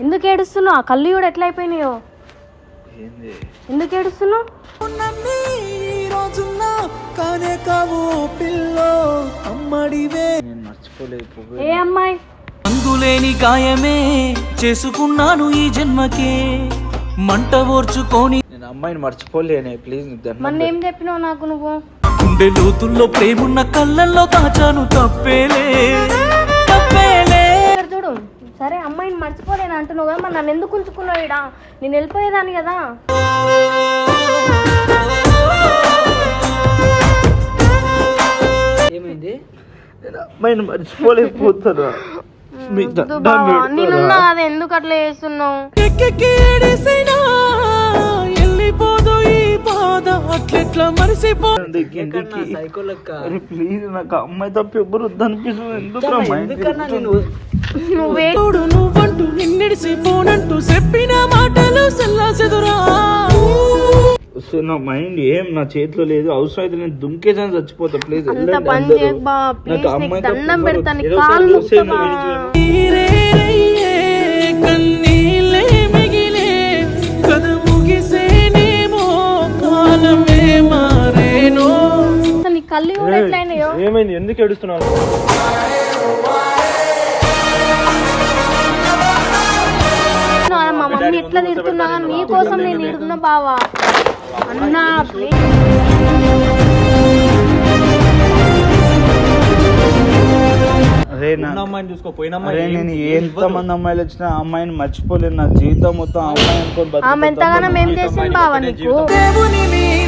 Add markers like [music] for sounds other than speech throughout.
ఎందుకు ఏడుస్తున్నావు? ఆ కళ్ళు కూడా ఎట్లా అయిపోయినాయో ఏంది? ఎందుకు ఏడుస్తున్నావు? ఏ అమ్మాయి? అందులేని గాయమే చేసుకున్నాను ఈ జన్మకే. మంట ఓర్చుకొని నేను అమ్మాయిని మర్చిపోలేనే ప్లీజ్ మొన్న ఏం చెప్పినావు నాకు నువ్వు? గుండె లోతుల్లో ప్రేమున్న కళ్ళల్లో దాచాను తప్పేలే. చూడు సరే అమ్మాయిని మర్చిపోలేను అంటున్నావు కదా మరి నన్ను ఎందుకు ఉంచుకున్నావు ఇడా నేను వెళ్ళిపోయేదాన్ని కదా. ఏమైంది? నేను అమ్మాయిని మర్చిపోలేకపోతున్నా. వద్దు బావా? నేనున్నా అది ఎందుకు అట్లా చేస్తున్నావు? మరిసిపో? ఎందుకు ఎందుకు? సైకో లెక్క అరే ప్లీజ్ నాకు ఆ అమ్మాయి తప్ప ఎవరు వద్దనిపిస్తుంది ఎందుకు ఎందుకన్నా నేను నువ్వే. తోడు నువ్వంటూ నిన్నెడిసిపోనంటూ చెప్పిన మాటలు సెల్లాసెదురా నా మైండ్ ఏం నా చేతిలో లేదు. అవసరం అయితే నేను దుమ్కేసాను చచ్చిపోతా ప్లీజ్. అంత పని చేయకు ప్లీజ్ నీకు దండం మిగిలే. కథ ముగిసేనేమో కాలమే మారేనో. అసలు నీ కళ్ళు కూడా ఏమైంది? ఎందుకు ఏడుస్తున్నావు? నా- మా మమ్మీ ఎట్లా తిడుతున్నా కానీ నీ కోసం నేను ఇడున్నా బావా. అన్నా అరే నా అరే నేను ఎంత మంది అమ్మాయిలు వచ్చినా ఆ అమ్మాయిని మర్చిపోలేను. నా జీవితం మొత్తం ఆ అమ్మాయి అనుకోని ఆమె ఎంతగానో బతుకుతాను. మేం చేసింది బావా నీకు. దేవుని మీద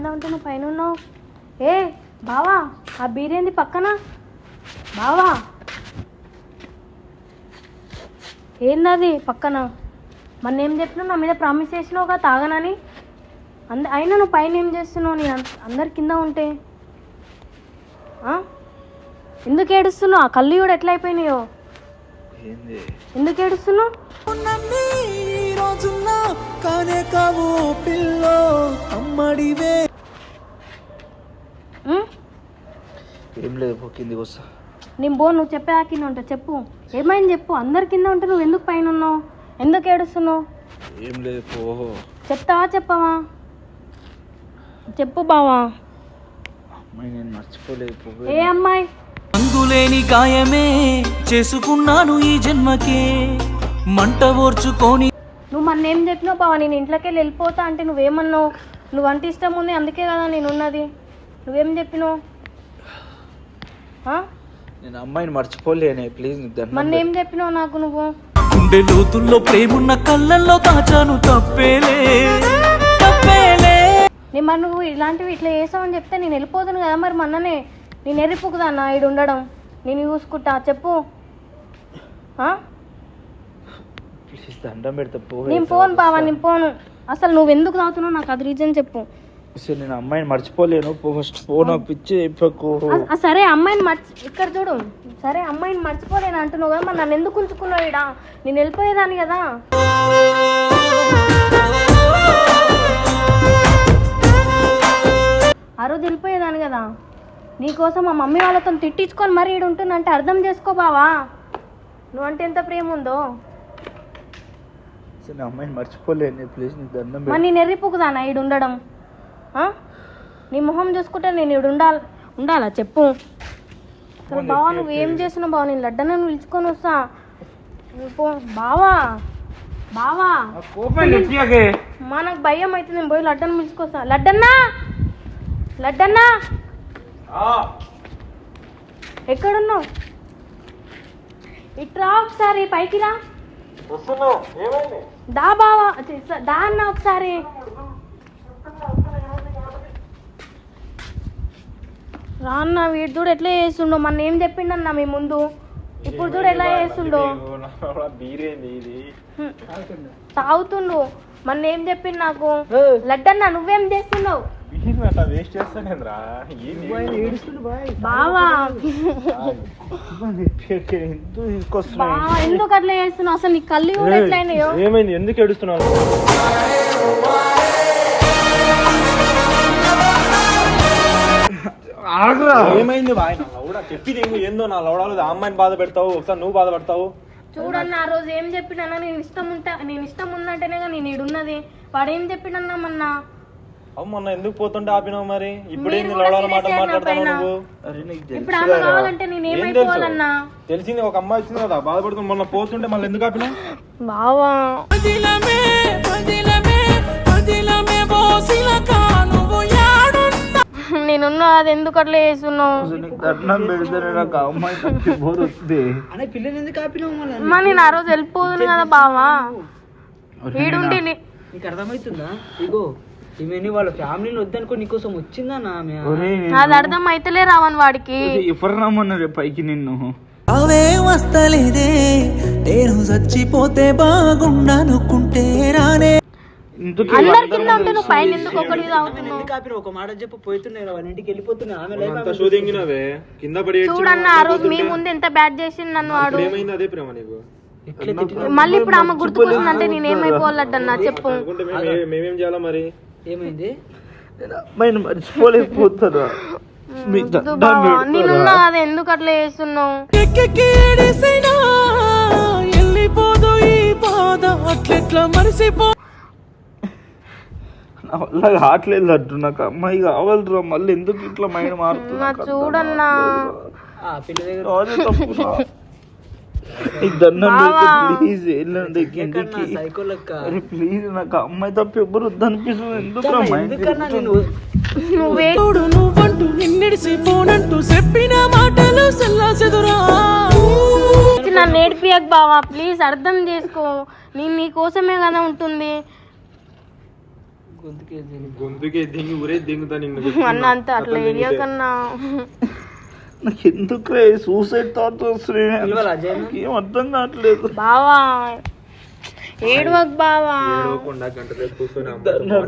కింద ఉంటే నువ్వు పైన ఉన్నావు. ఏ బావా ఆ బీరేంది పక్కన? బావా. ఏందది పక్కన? మొన్న ఏం చెప్పినావు నా మీద ప్రామిస్ చేసినావుగా తాగనని? అంద అయినా నువ్వు పైన ఏం చేస్తున్నావు నీ అందరు కింద ఉంటే? ఆ? ఎందుకు ఏడుస్తున్నావు? ఆ కళ్ళు కూడా ఎట్లా అయిపోయినాయో? ఏంది? ఎందుకు ఏడుస్తున్నావు? నన్ను ఈ రోజున కానే కావు పిల్లో అమ్మడివే. ఏం లేదు కిందికి వస్తా. నేను బో నువ్వు చెప్పేదా కింద ఉంటా చెప్పు. ఏమైంది చెప్పు? అందరి కింద ఉంటే నువ్వు ఎందుకు పైన ఉన్నావు? ఎందుకు ఏడుస్తున్నావు? ఏం లేదు పో. చెప్తావా చెప్పవా? చెప్పు బావా. అమ్మాయి నేను మర్చిపోలేదు పో. ఏ అమ్మాయి? అందులేని గాయమే చేసుకున్నాను ఈ జన్మకే. మంట ఓర్చుకొని నువ్వు మొన్న ఏం చెప్పినావు బావా? నేను ఇంట్లోకి వెళ్ళి వెళ్ళిపోతా అంటే నువ్వేమన్నావు? నువ్వు అంటే ఇష్టం ఉంది అందుకే కదా నేను ఉన్నది. నువ్వేం చెప్పినావు? ఆ? నేను అమ్మాయిని మర్చిపోలేనే ప్లీజ్ మొన్న ఏం చెప్పినావు నాకు నువ్వు? గుండె లోతుల్లో ప్రేమున్న కళ్ళల్లో దాచాను తప్పేలే తప్పేలే. నేను మరి నువ్వు ఇలాంటివి ఇట్లా చేసావని చెప్తే నేను వెళ్ళిపోతాను కదా మరి మొన్ననే నేను ఎర్రిపోకుదాన్నా ఇడు ఉండడం. నేను చూసుకుంటా చెప్పు. ఆ? ప్లీజ్ దండం పెడతా నేను పోను బావా నేను పోను అసలు నువ్వు ఎందుకు తాగుతున్నావు? నాకు అది రీజన్ చెప్పు. అసలు నేను అమ్మాయిని మర్చిపోలేను. ఫస్ట్ నాకు పిచ్చి చెప్పకు. ఆ- ఆ సరే అమ్మాయిని మర్చి ఇక్కడ చూడు. సరే అమ్మాయిని మర్చిపోలేను అంటున్నావు కదా మరి నన్ను ఎందుకు ఉంచుకున్నావు ఇడా నేను వెళ్ళిపోయేదాన్ని కదా. ఆ రోజు వెళ్ళిపోయేదాన్ని కదా. నీకోసం మా మమ్మీ వాళ్ళతో తిట్టించుకొని మరీ ఈడు ఉంటున్నా అంటే అర్థం చేసుకో బావా. నువ్వంటే ఎంత ప్రేమ ఉందో. అసలు నేను అమ్మాయిని మర్చిపోలేను. ప్లీజ్ నీకు దండం మరి నేను ఎర్రిపోకుదానా ఈడు ఉండడం? నీ మొహం చూసుకుంటే నేను ఈడు ఉండాలి ఉండాలా? చెప్పు. అసలు బావా నువ్వు ఏం చేస్తున్నావు బావ? నేను లడ్డనని పిలుచుకొని వస్తా. పో. బావా బావా. మా నాకు భయం అయితే నేను పోయి లడ్డను పిలుచుకొస్తా. లడ్డన్నా! లడ్డన్నా! ఎక్కడున్నావు? ఇట్రా ఒకసారి పైకి రా. దా బావా దా అన్న ఒకసారి. రా అన్న వీడు చూడు ఎట్లా చేస్తుండో. మన ఏం చెప్పిండన్న మీ ముందు. ఇప్పుడు చూడు ఎలా చేస్తుండో. తాగుతుండు. మన ఏం చెప్పిండు నాకు. లడ్డన్న నువ్వేం చేస్తున్నావు? బావా ఎందుకు తీసుకొస్తున్నా బావా. ఎందుకు అట్లా చేస్తున్నావు? అసలు నీ కళ్ళు కూడా ఎట్లయినాయో ఏమైంది? ఎందుకు ఏడుస్తున్నావు? ఆగరా. ఏమైంది బాయ్? నా లౌడా చెప్పి నీకు ఏందో నా లౌడాలు ఆ అమ్మాయిని బాధ పెడతావు ఒకసారి నువ్వు బాధపడతావు. చూడన్న ఆ రోజు ఏం చెప్పినా నేను ఇష్టం ఉంటా నేను ఇష్టం ఉందంటేనే నేను ఈడున్నది. వాడు ఏం చెప్పినన్నా మొన్న? మొన్న ఎందుకు పోతుంటే ఆపినావు మరి? ఇప్పుడు ఏంది లౌడాల మాట మాట్లాడతావు. నువ్వు? ఇప్పుడు తెలుసు ఆమె కావాలంటే నేను ఏమైపోవాలన్నా? తెలిసింది ఒక అమ్మాయి వచ్చింది కదా బాధపడుతుంది. మొన్న పోతుంటే మళ్ళీ ఎందుకు ఆపినావు? బావా. నేనున్నా అది ఎందుకు అట్లా చేస్తున్నావు? అసలు నీకు దండం పెడితేనే నాకు ఆ అమ్మాయి తప్పి బోర్ వస్తుంది అనే పిల్లని ఎందుకు ఆపినావు మళ్ళీ? అమ్మా నేను ఆ రోజు వెళ్ళిపోదును కదా బావా. వీడుండి నీ- నీకు అర్థమవుతుందా? ఇగో ఈమెని వాళ్ళ ఫ్యామిలీని వద్దనుకో నీకోసం ఆమె? ఒరేయ్ నేను- అది అర్థం అయితేలే రావని వాడికి. ఎవరు రమ్మన్నారు పైకి నిన్ను? అవే వస్తలేదే నేను చచ్చిపోతే బాగుండనుకుంటే రానే అందరి కింద ఉంటే నువ్వు పైన ఎందుకు ఒకటి ఒక మాట చెప్పు పోతున్నాయి వాళ్ళ ఇంటికి వెళ్ళిపోతున్నా ఆమె లైఫ్ అంత షూదింగినవే కింద పడి చూడన్న ఆ రోజు మీ ముందు ఎంత బ్యాడ్ చేసింది నన్ను వాడు? ఏమైంది అదే ప్రేమ నీకు? ఎట్లా తిట్టినా మళ్ళీ ఇప్పుడు ఆమె గుర్తుకొస్తుందంటే నేను చెప్పు. అనుకుంటే మేము మేమేం చేయాలా మరి? ఏమైంది? అమ్మాయిని మర్చిపోలేకపోతారా మీ వద్దు దండం బావా పెడతారా? నేనున్నా అది ఎందుకు అట్లా చేస్తున్నావు? వెళ్ళిపోదు ఈ బాధ అట్లెట్లా మరిసిపో నా వల్ల కావట్లేదు అట్టు నాకు అమ్మాయి కావాలిరా మళ్ళీ ఎందుకు ఇట్లా మైండ్ మారుతుంది నా చూడన్నా. [laughs] ప్లీజ్ వెళ్ళండి కిందికి. ప్లీజ్ నాకు అమ్మాయి తప్ప ఎవరు వద్దనిపిస్తుంది ఎందుకు మైండ్ ఎందుకన్నా నేను నువ్వే తోడు నువ్వంటూ నిన్నిడిసిపోనంటూ చెప్పిన మాటలు సెల్లాసెదురా నన్ను నేర్పియకు బావా ప్లీజ్ అర్థం చేసుకో. నేను నీ కోసమే కదా ఉంటుంది. గొంతుకే దింగి ఊరే దింగుతా నిన్ను [laughs] అన్న అంత అట్లా ఏరియా కన్నా. నాకు ఎందుకు సూసైడ్ థాట్ వస్తున్నాయి పిలవాలా అజయ్ ఏం అర్థం కావట్లేదు. బావా ఏడవకు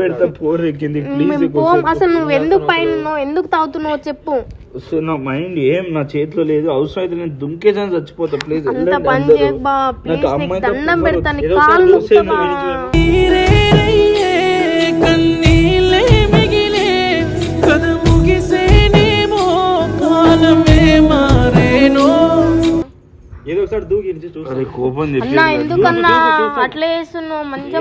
పెడతా పోరు ప్లీజ్ అసలు నువ్వు ఎందుకు పైన ఎందుకు తాగుతున్నావు చెప్పు. సో నా మైండ్ ఏం నా చేతిలో లేదు అవసరం అయితే నేను దుంకేసాను చచ్చిపోతా ప్లీజ్ అంత పని చేయకు బావా ప్లీజ్ దండం పెడతా నీ కాలు ముక్త బావా. కన్నీళ్ళే మిగిలే. కథ ముగిసేనేమో కాలమే మారేనో. ఏదో ఒకసారి దూకి ఇచ్చి చూస్తా అరే కోపం అన్నా చెప్పి ఎందుకన్నా? అట్లా చేస్తున్నావు మంచిగా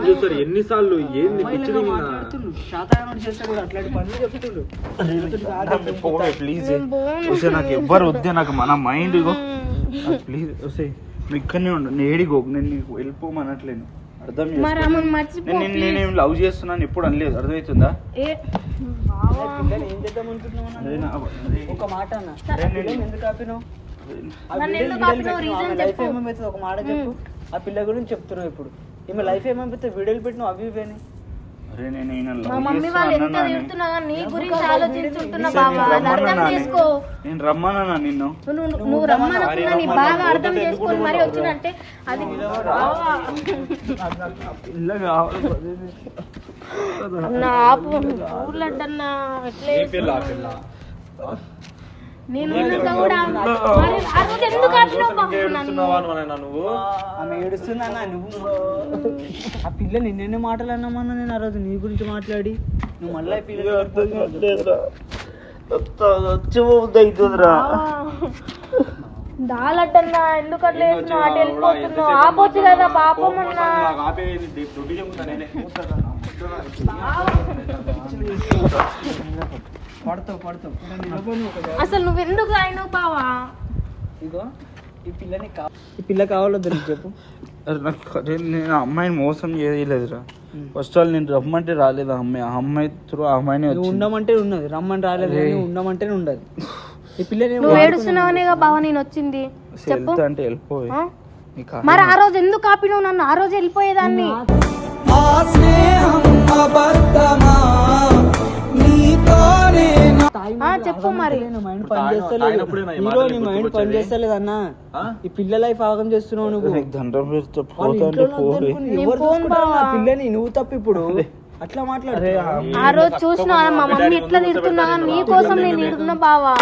చూస్తారు ఎన్నిసార్లు ఏంది ప్లీజ్ నాకు ఎవ్వరు వద్దే నాకు మన మైండ్ ప్లీజ్ వస్తే నువ్వు ఇక్కడనే ఉండు. నేను ఏడిగో నేను నీకు వెళ్ళిపోమనట్లేను అర్థం చేసుకో. మర్చిపో నేను నేనేం లవ్ చేస్తున్నాను. ఎప్పుడు అనలేదు. అర్థమవుతుందా? ఏ బావా. పిల్లని ఏం చేద్దాం అనుకుంటున్నావు నా- ఒక మాట అన్న. ఆ పిల్లని ఎందుకు ఆపినావు? ఆ నన్ను వీడియోలు ఎందుకు వీడియోలు ఆపినావు? పెట్టినావు. రీజన్ ఆమె లైఫ్ చెప్పు. ఒక మాట చెప్పు. ఆ పిల్ల గురించి చెప్తున్నావు ఇప్పుడు. ఈమె లైఫ్ ఏమైపోతే వీడియోలు పెట్టినావు అవి ఈయన మా love మమ్మీ వాళ్ళు ఎంత చేస్తున్నా అన్నానా? తిడుతున్నా కానీ నీ గురించి ఆలోచించుంటున్నా నేను బావా? అది అర్థం రమ్మన్నానా? చేసుకో. నేను రమ్మన్నా నిన్ను? నువ్వు నువ్వు రమ్మనుకున్నా నీ బాగా అర్థం చేసుకొని మరి వచ్చినంటే అది ఆపు. ఊర్లడ్డన్నా ఎట్లే నేను నువ్వు? ఆమె ఏడుస్తుందన్న నువ్వు. ఆ పిల్ల నిన్నెన్ని మాటలు అన్నామన్నా నేను ఆ రోజు నీ గురించి మాట్లాడి. నువ్వు మళ్ళీ ఈ పిల్ల అర్థం కావట్లేదురా. వచ్చి అవుతుందిరా దాలడ్డన్నా ఎందుకు అట్లా అటు వెళ్ళిపోతున్నావు? ఆపొచ్చు కదా పాపం అన్నా. నేనే. పడతావు పడతావు. అసలు నువ్వు ఎందుకు అయినావు బావా ఇగో ఈ పిల్లని ఈ పిల్ల కావాలొద్దు నీకు చెప్పు నేను ఆ అమ్మాయిని మోసం చేయలేదురా. ఫస్ట్ ఆల్ నేను రమ్మంటే రాలేదు ఆ అమ్మాయి. ఆ అమ్మాయి త్రూ ఆ అమ్మాయిని ఉండమంటే ఉన్నది. రమ్మని రాలేదు కానీ ఉండమంటేనే ఉండదు. ఈ పిల్లని నువ్వు ఏడుస్తున్నావనేగా బావా నేను వచ్చింది. చెప్పు. అంటే వెళ్ళిపోయి మరి ఆ రోజు ఎందుకు ఆపినావు నన్ను? ఆ రోజు వెళ్ళిపోయేదాన్ని. చెప్పు మరి. మైండ్ పని చేస్తలేదు హీరో నీ మైండ్ పని చేస్తలేదు అన్న ఈ పిల్ల లైఫ్ ఆగం చేస్తున్నావు నువ్వు. పిల్లని? నువ్వు తప్పు ఇప్పుడు. అట్లా మాట్లాడు ఆ రోజు చూసిన మా మమ్మీ ఎట్లా తిడుతున్నా నీ కోసం నేను ఇడున్నా బావా.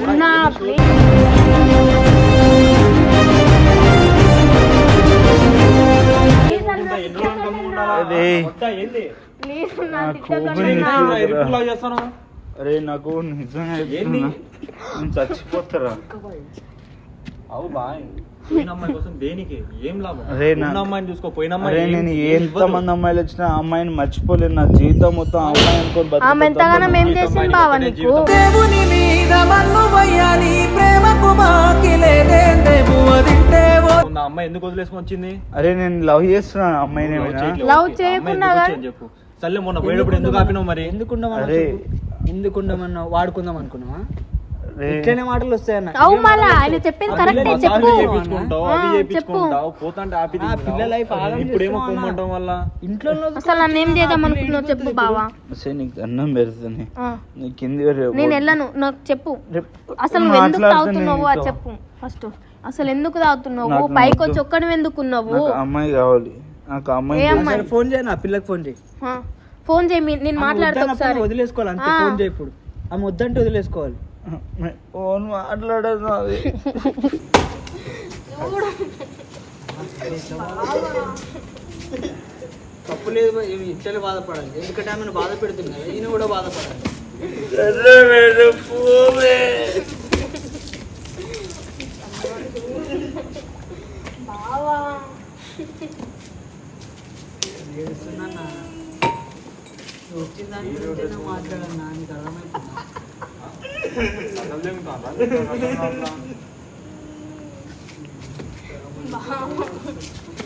అన్నా ప్లీజ్. అరే అరే నాకు నిజంగా ఏంది? చెప్తున్నా. నేను చచ్చిపోతారా అవు బాయ్ పోయిన అమ్మాయి కోసం దేనికి ఏం లాభం అరే నా- ఉన్న అమ్మాయిని చూసుకో పోయిన అమ్మాయి అరే ఏం- నేను ఏం ఎంత ఇవ్వదు. మంది అమ్మాయిలు వచ్చినా ఆ అమ్మాయిని మర్చిపోలేను నా జీవితం మొత్తం ఆ అమ్మాయి అనుకోని ఆమె ఎంతగానో బావా నీకు. దేవుని మీద మన్ను వయ్యాలి ప్రేమకు ఉన్న అమ్మాయి ఎందుకు వదిలేసుకొని వచ్చింది అరే నేను లవ్ చేస్తున్నాను ఆ అమ్మాయిని ఏమైనా? ఓకే. అమ్మాయి ఎందుకు చెప్పు సర్లే మొన్న పోయేటప్పుడు ఎందుకు ఆపినావు మరి ఎందుకు ఉండమన్నా అరే. ఎందుకు ఉండమన్నా వాడుకుందాం అనుకున్నావా? ఇట్లనే మాటలు వస్తాయన్న. అవు మళ్ళా ఆయన చెప్పింది కరెక్టే చెప్పు. పోతాంటే ఆపి పిల్ల ఇప్పుడేమో అన్న. పొమ్మంటాం వల్ల ఇంట్లో అసలు నన్ను ఏం చేద్దాం అనుకున్నావు చెప్పు బావా? అసలు నీకు దండం పెడుతుంది నీ కింది నేను వెళ్ళను నాకు చెప్పు. అసలు నువ్వు ఎందుకు తాగుతున్నావు అది. చెప్పు. ఫస్ట్ అసలు ఎందుకు తాగుతున్నావు? పైకి. వచ్చి ఒక్కడి ఎందుకున్నావు అమ్మాయి కావాలి. నాకు అమ్మాయి ఫోన్ చేయను ఆ పిల్లకి ఫోన్ చేయి. ఫోన్ చేయి మీ- నేను మాట్లాడతా ఒకసారి. వదిలేసుకోవాలి అంతే ఆ. ఫోన్ చేయి ఇప్పుడు. ఆమె వద్దంటే వదిలేసుకోవాలి. ఫోన్ మాట్లాడదు అది తప్పు లేదు ఈమె ఇట్లనే బాధపడాలి. ఎందుకంటే ఆమెను బాధ పెడుతుంది కదా ఈయన కూడా బాధపడాలి. సరే పోవే ఏడుస్తున్నానా? నువ్వు వచ్చిన దాని గురించైనా మాట్లాడన్నా నీకు అర్థమవుతుందా అసలు ఏమిటో అలా?